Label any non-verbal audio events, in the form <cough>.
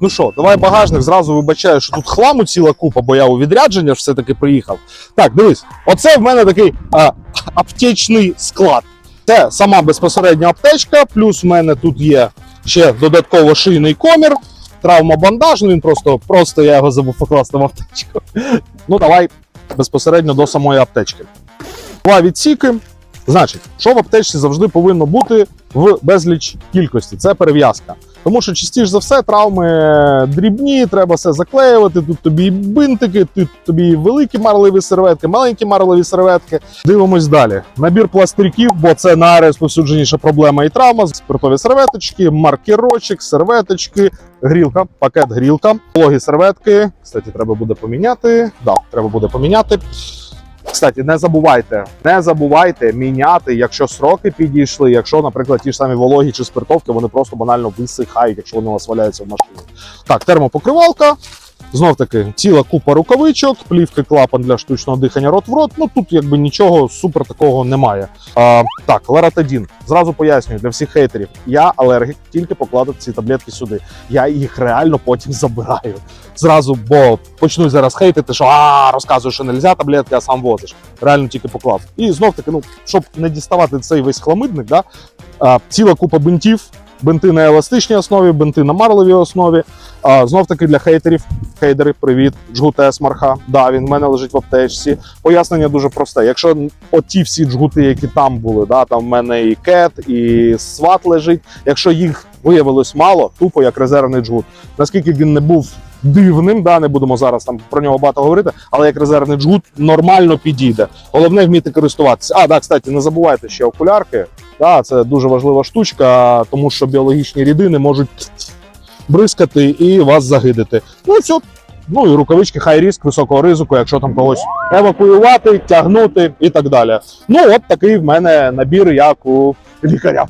Ну що, давай багажник, зразу вибачаю, що тут хламу ціла купа, бо я у відрядження ж все-таки приїхав. Так, дивись, оце в мене такий а, аптечний склад. Це сама безпосередня аптечка, плюс в мене тут є ще додатково шийний комір, травмобандаж, ну він просто, просто я його забув покласти в аптечку. <laughs> Ну, давай безпосередньо до самої аптечки. Два відсіки. Значить, що в аптечці завжди повинно бути в безліч кількості. Це перев'язка. Тому що частіше за все травми дрібні, треба все заклеювати. Тут тобі і бинтики, тут тобі і великі марливі серветки, маленькі марливі серветки. Дивимось далі. Набір пластирків, бо це найрозповсюдженіша проблема і травма. Спиртові серветочки, маркерочок, серветочки, грілка, пакет грілка, вологі серветки. Кстати, треба буде поміняти. Да, треба буде поміняти. Кстати, не забувайте, не забувайте міняти, якщо сроки підійшли, якщо, наприклад, ті ж самі вологі чи спиртовки, вони просто банально висихають, якщо вони у вас валяються в машині. Так, термопокривалка. Знов таки ціла купа рукавичок, плівки, клапан для штучного дихання рот в рот. Ну тут якби нічого супер такого немає. А, так, ларатадін. Зразу пояснюю для всіх хейтерів. Я алергік, тільки покладу ці таблетки сюди. Я їх реально потім забираю. Зразу, бо почнуть зараз хейтити, що а розказую, що не можна таблетки, а сам возиш. Реально тільки поклав. І знов таки, ну щоб не діставати цей весь хламидник, да, а, ціла купа бинтів. Бинти на еластичній основі, бинти на марлевій основі. А, знов таки для хейтерів. Хейдери, привіт, джгут Есмарха. Да, він в мене лежить в аптечці. Пояснення дуже просте. Якщо оті всі джгути, які там були, да, там в мене і кет, і сват лежить. Якщо їх виявилось мало, тупо як резервний джгут. Наскільки він не був дивним, да, не будемо зараз там про нього багато говорити, але як резервний джгут нормально підійде. Головне вміти користуватися. А, да, кстати, не забувайте ще окулярки. Да, це дуже важлива штучка, тому що біологічні рідини можуть бризкати і вас загидити. Ну все. Ну і рукавички хай ріск високого ризику, якщо там когось евакуювати, тягнути і так далі. Ну, от такий в мене набір, як у лікаря.